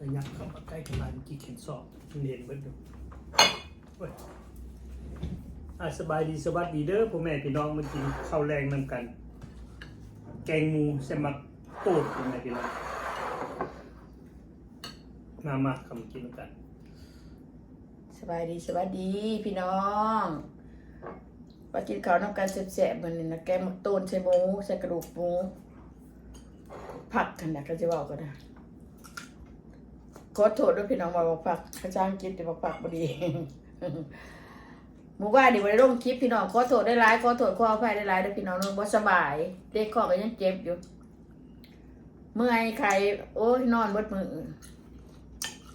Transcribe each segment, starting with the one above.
แล้วยักเข้ามาใกล้กับลายเมื่อกี้เข็นสอบเรียนเบิดดูเว้ยอะสบายดีสวัสดีเด้อพ่อแม่พี่น้องมากินข้าวแรงนำกัน แกงหมูใส่มักโตดพ่อแม่พี่น้องมามาคำกินนกันสบายดีสวัสดีพี่น้องมากินข้าวน้ำกันแซ่บๆเหมือนนี่นะแกงหมักตูนใส่หมูใส่กระดูกหมูผักกันนะก็จะบอกก็ได้ ขอโทษด้วยพี่น้องว่าบอกผักข้าจ้างกินแต่บอกผักพอดีหมูว่าเดี๋ยวไปลงคลิปพี่น้องขอโทษได้ร้ายขอโทษขออภัยได้ร้ายด้วยพี่น้องนึกว่าสบาย เด็กข้อก็ยังเจ็บอยู่ เมื่อยใครโอ้ยนอนเบดมือ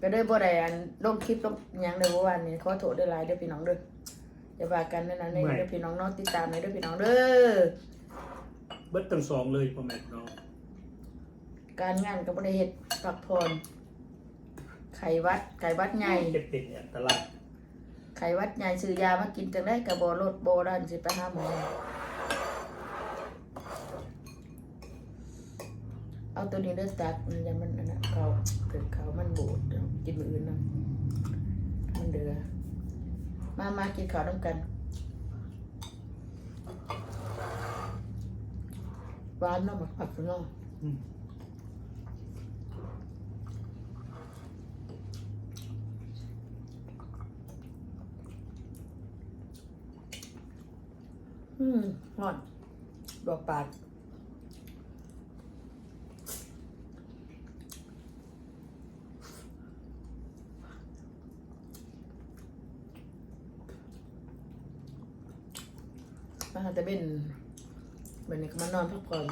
ก็ได้บ่ได้อันลงคลิปลงหยังเลยเมื่อวานนี้ขอโทษด้วยหลายเด้อพี่น้องเด้ออย่าว่ากันนั่นนะเด้อพี่น้องเนาะติดตามหน่อยเด้อพี่น้องเด้อเบิดทั้งสองเลยพ่อแม่พี่น้องการงานก็บ่ได้เฮ็ดพักผ่อน ไข้หวัด ไข้หวัดใหญ่เจ็บเป็นเนี่ยอันตรายไข้หวัดใหญ่ซื้อยามากินจังได้ก็บ่ลดบ่ดันสิไปหาหมอเอาตัวนี้เด้อตัดมันยังมันอันนั้นเขาเกิดเขามันบูดเดี๋ยวกินมื้ออื่นนะมันเดือมามากินข้าวนํกันหวานเนาะหมักผักเนาะ มอืมหอนดอกปาดมาหาแต่เป็นเป็นนี่ก็มานอนพักผ่อน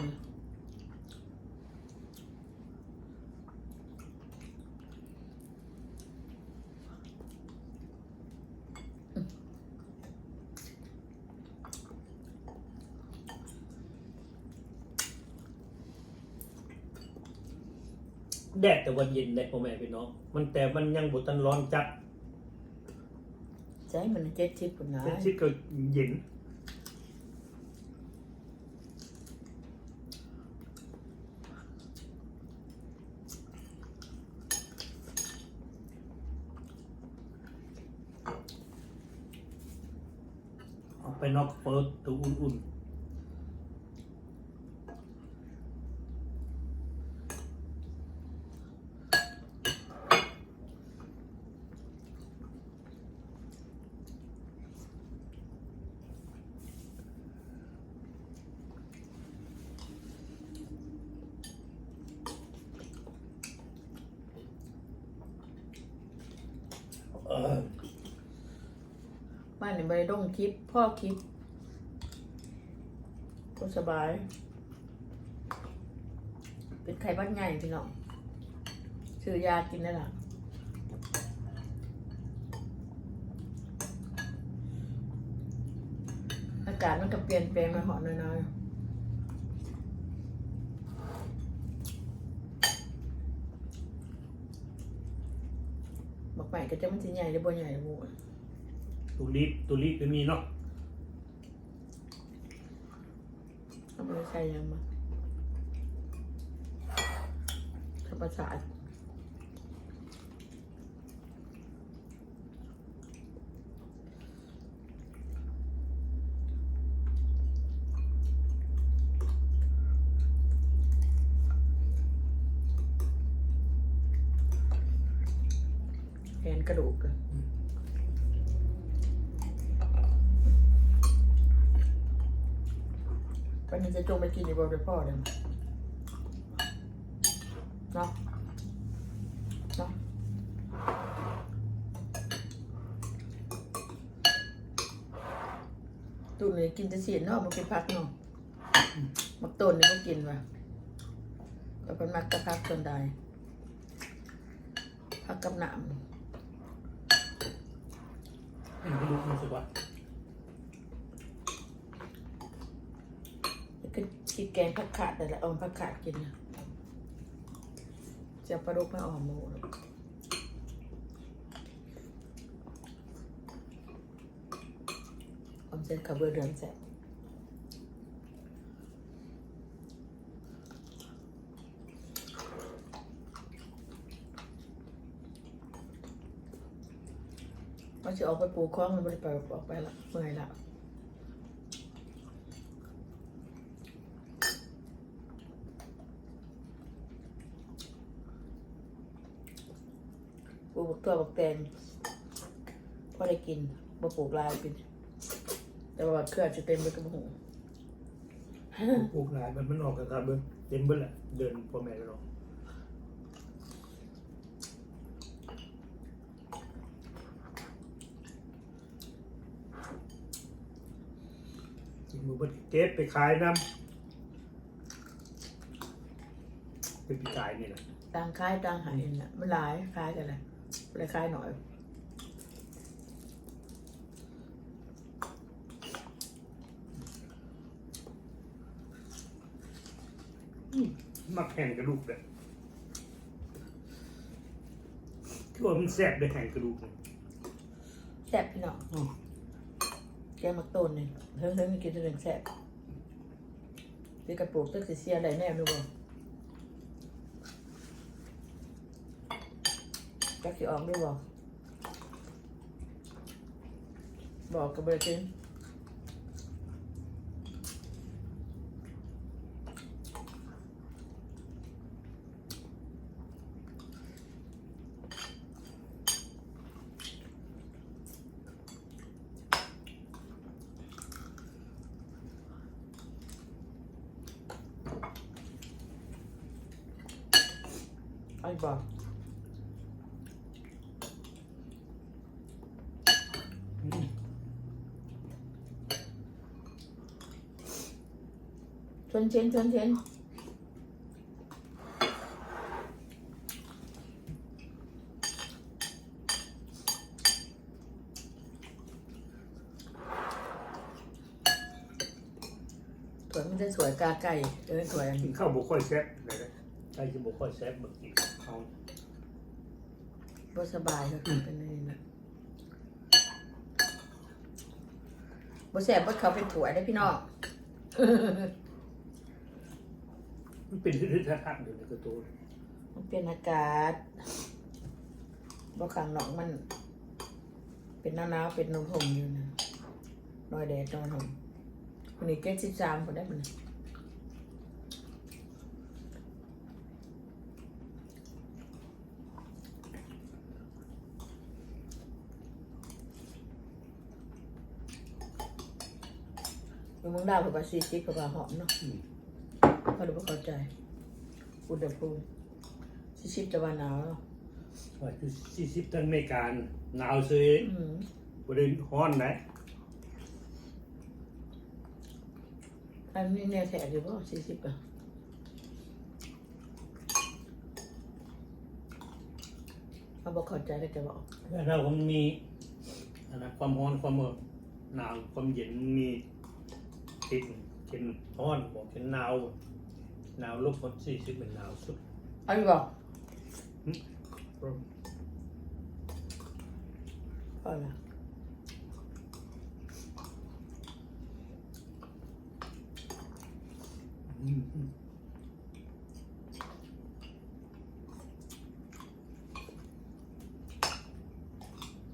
ดดแต่วันเย็นได้พ่อแม่พี่น้อง มันแต่มันยังบ่ทันร้อนจัดใจมันเจ็ดชิดปุ่นนะเป็นชิดก็เย็นเอาไปนอกเปิดตัวอุ่นๆเออ บ้านนี่ไปดงคลิปพ่อคลิปก็สบาย เป็นไข้หวัดใหญ่พี่น้องซื้อยากินได้ละอากาศมันก็เปลี่ยนแปลงมาหอนน้อยๆบอกใหม่ก็จะมันสิใหญ่หรือบ่ใหญ่บู ตุลิปตุลิปก็มีเนาะเอาไปใส่ยังมาธรรมศาสตร์แขนกระดูกอะ วันนี้จะจงไปกินอยู่บนพ่อเลยเนาะเนาะตุ่นเลยกินจะเสียนเนาะมันกินพักเนาะมักต้นเนี่ยมันกินว่ะแล้วเป็นมักกระพักจนได้พักกับหนามเห็นกระดูกมันสุดว่า กินแกงผักขาดแต่ละออมผักขาดกินนะจะปลาดุกม่ออมหมูออมเส้นขับเบอร์เดือนแสบมันจะออกไปปลูกคล้องมันไม่ไปออกไปละเมื่อยละ ปลูกตัวบักแตงพอได้กินบ่ปลูกหลายกิน แต่ว่าเครือจะเต็มไปกับหูปลูกหลายมันมันออกกันครับเบิ้งเต็มเบิ้งแหละเดินพ่อแม่ไปหรอกกินหมูเบิ้งเก็บไปขายน้ำเป็นปีกายนี่แหละต่างคายต่างหายน่ะมันหลายคล้ายกันเลยเลย คล้ายหน่อยมักแห่งกระดูกเลยคือว่ามันแซ่บได้แห่งกระดูกเลยแซ่บพี่น้องแกงมักต้นนี่เฮ้ยเฮ้ยมีกินเรื่องแซ่บเดี๋ยวกระปุกตึกสิเสียอะไรแน่รู้บ่ จักสิออกด้วยบ่บอกกับเบอร์กินไอ้บอก อืม ชว นเชนชวนเชนสวยมันจะสวยกาไก่เออสวยอันกินี้นข้าวบุค่อยแซ่บเลยนะใครจะบุค่อยแซ่บบักกินข้าวบ่สบายก็เป็นนี่นะบ่แซ่บบ่เขาเป็นถั่วยได้อพี่น้อง มันเป็นทื่อๆทักๆอยู่ในกระตูนมันเป็นอากาศบ่ข้างนอกมัน เป็นหนาวๆเป็นนมผมอยู่นะน้อยแดดน้อยหมวันนี้เกณฑ์สิบสามคนได้มันอยู่เมืองดาวเขาว่าสี่สิบเขาว่าหอมเนาะอืม เขาดูว่าเข้าใจ อุณหภูมิสี่สิบจะว่าหนาวเนาะว่าคือสี่สิบตันไม่การหนาวเสยอืมบริเวณฮ้อนนะอันนี้แน่แท้อยู่ป่ะสี่สิบอะเขาบอกเข้าใจก็จะบอกแล้วเราก็มีอันนั้นความร้อนความหนาวความเย็นมีติดเช่นร้อนบอกเช่นหนาว หนาวลบหมดสี่สิบเป็นหนาวสุด เอาอยู่บอกพอละอืมอืม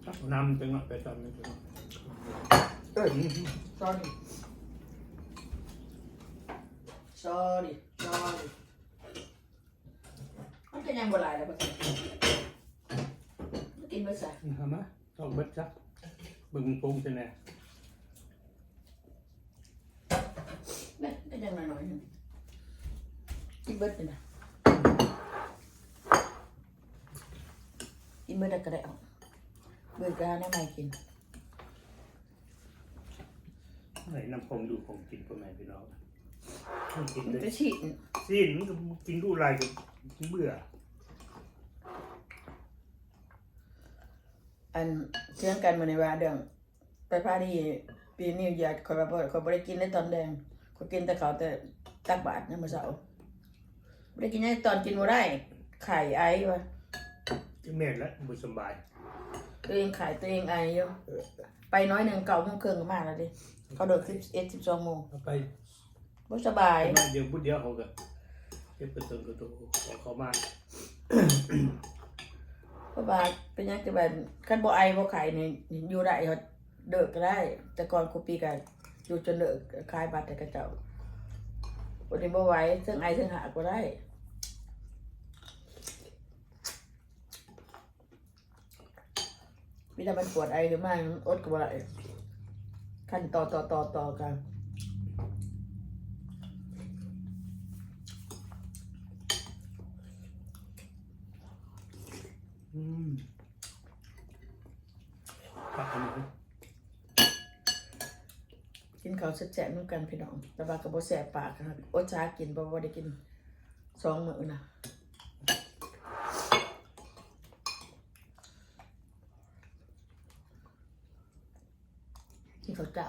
ครับนำจังหวะไปตอนนี้จังหวะ เอ้ยอืม sorry sorry sorry มันจะยังบ่หลายแล้วปะกันกินไปใส่นี่ทำมะต้องเบิดจักเบึงปรุงจะแน่แม่ก็ยังหน่ อยๆหนึงกินเบิดนี่นะกินเบิดได้ก็ได้เอาเบิดก็หาแน่ใหม่กินไหนน้ำพองดูของกินพ่อแม่พี่น้องมันกินมันเลยจะฉีดซีนมันก็กินดูไรก็เบื่ออันเชื่องกันมาในว่าเดืองไปพาดีปีนี้อยากคอยมาเปิดคอยบ่ได้กินในตอนแดงคอยกินแต่เขาวแต่ตักบาทเนี่ยมื้อเช้าบ่ได้กินในตอนกินบ่ได้ไข่ไอวะจะแม่นแล้วบุสำบายตัวเองขายตัวเองไออยู่ไปน้อยหนึ่งเก่าโมงครึ่งก็มาแล้วดิเขาเดินสิบเอ็ดสิบสองโมงเอาไป บ่สบายไปมาเดี๋ยวพุดเดียวเขาก็เก็บกระตุ้นกระตุ้นของเขามาเพราะว่าเป็นหยังจะแบบคันบ่ไอบ่ไข่นี่อยู่ได้เขาเลิกก็ได้ แต่ก่อนครูปีก็อยู่จนเลิกขายบัตรแต่กระเจ้าวันนี้บ่ไหวซึ่งไอซึ่งหาก็ได้มีแต่มันปวดไอหรือไม่อดก็บ่ได้ขั้นต่อต่อต่อต่อกัน อืมปักอันนี้ กิ นข้าวแซ่บๆนู่กันพี่น้อง แต่ว่าก็บ่แซ่บปากครับอดช้ากินบ่บ่ได้กินสองมื้อนะกินข้าวเจ้า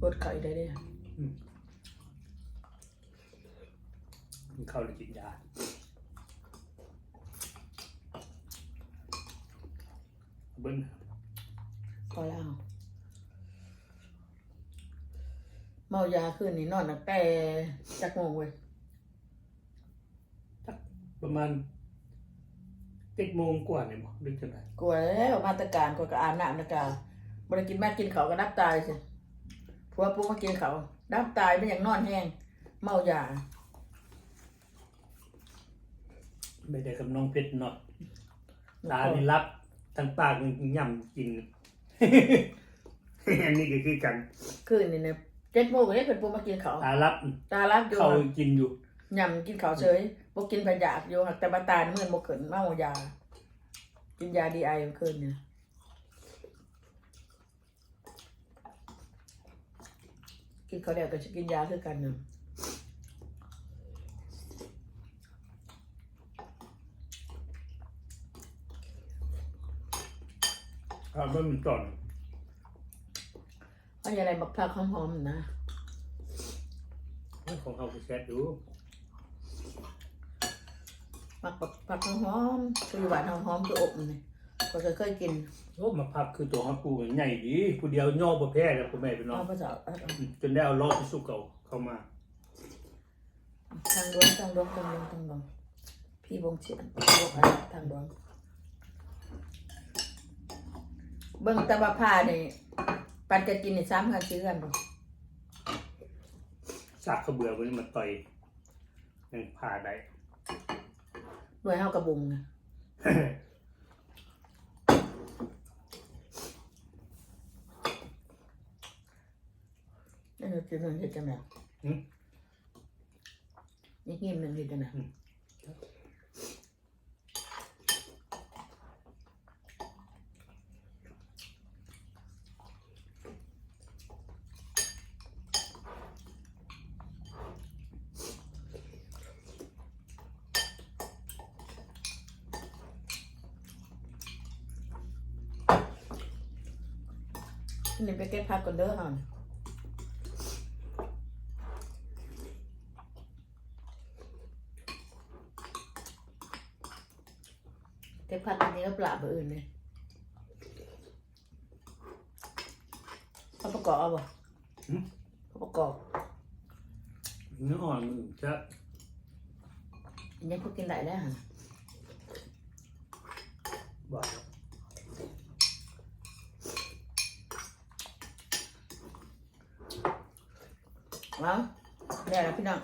บดไข่ได้เด้ มันเข้าเลยกินยาเบิ้ลพอแล้วเมายาคืนนี้นอนตั้งแต่จักโมงเว้ยประมาณเจ็ดโมงกว่าเนี่ยมั้งดึกจังไงกลัวแล้วมาตรการกลัวก็อาบน้ำนะกาบริกินแม่กินเขาวก็ดับตายสิผัวปุ๊มากินเขาวดับตายไม่อย่างนอนแห้งเมายา ไม่ได้กับน้องเพชรเนาะตานี่รับทั้งปากย่ำกิน อันนี้ก็คือกันคืนนี่เนี่ยเจ็ดโมงก็ได้เป็นปุ๊มากินเขาวตารับตาลับอยู่เขากินอยู่ยำกินเขาวเฉยบ่กินปัญญากอยู่หักแต่บาตายเมื่อนบ่เกินเมายา กินยาดีไอคืนเนี่ยกินเขาวเดียวก็จะกินยาคือกันเนาะ บมันมีตอนเอาอะไรบักพร้าวหอมๆนะของเขาไปแชทดูมักบักผักหอมๆคือหวานหอมๆคืออบนี่ก็จะเคยกินโอ้มาพับคือตัวฮักปูใหญ่ดีผู้เดียวย่อประแพ้แล้วพ่อแม่พี่น้อเอางภาษาเอาเอาจนได้เอาล้อไปสู้เขาเข้ามาทางดวงทางดวงทางดวงทางดวงพี่บงเฉียนพี่บงอะไรทางดวง เบิ่งตะบะพร้านี่ปันจะกินนี่ซ้ำกันซื้อกันบ่ซากเขาเบื่อวันนี้มาต่อยยังพาได้ด้วยเฮากระบุงนะนี่คือกินหนึ่งเห็ดจังไงนี่กินหนึ่งเห็ดจังไง นี่ไปเก็บผักก่อนเด้อฮะเก็บผักอันนี้ก็ปลาเบอร์อื่นเลยข้าวประกอบเอาบ่ข้าวประกอบเนื้ออ่อนมึงจะอันนี้พวกกินได้แล้วฮะ บอก เอาได้แล้วพี่น้อง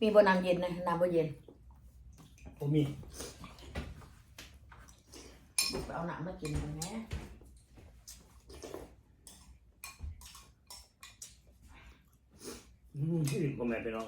มีบนน้ำเย็นนะน้ำบนเย็นผมมีไปเอาน้ำมากินกันแหม่อืมที่อื่นพ่อแม่พี่น้อง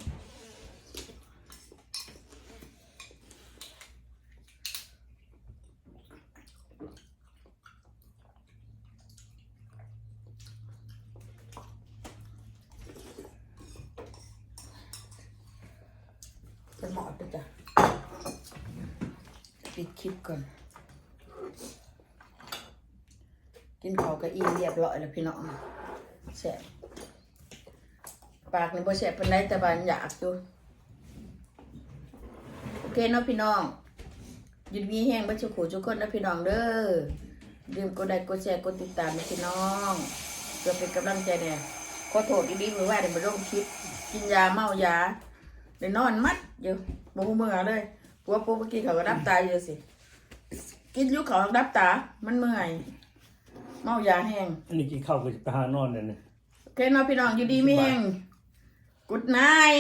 หมอดด้วยจ้ะปิดคลิปก่อน กินข้าวก็อิ่มเรียบร้อยแล้วพี่น้องแสบปากนี่บ่แสบปานใดแต่ว่าอยากอยู่โอเคเนาะพี่น้องอยินมีแห้งบัชุขู่ทุกคนนะพี่น้องเด้อลืมกดไลค์กดแชร์กดติดตามนะพี่น้องเพื่อเป็นกำลังใจเนี่ยขอโทษดีๆมือว่าเดี๋ยวมาลงคลิปกินยาเมายา เดี๋ยวนอนมัดอยู่บ่ฮู้เมื่อเลยปัวปุ๊บเมื่อกี้เขาก็รับตาอยู่สิ กินอยุเขารับตา มันเมื่อย เมายาแห้งอันนี้กินข้าวก็จะไปหานอนเลยนะโอเคเนาะพี่น้องอยู่ดีไม่แห้งกุดนาย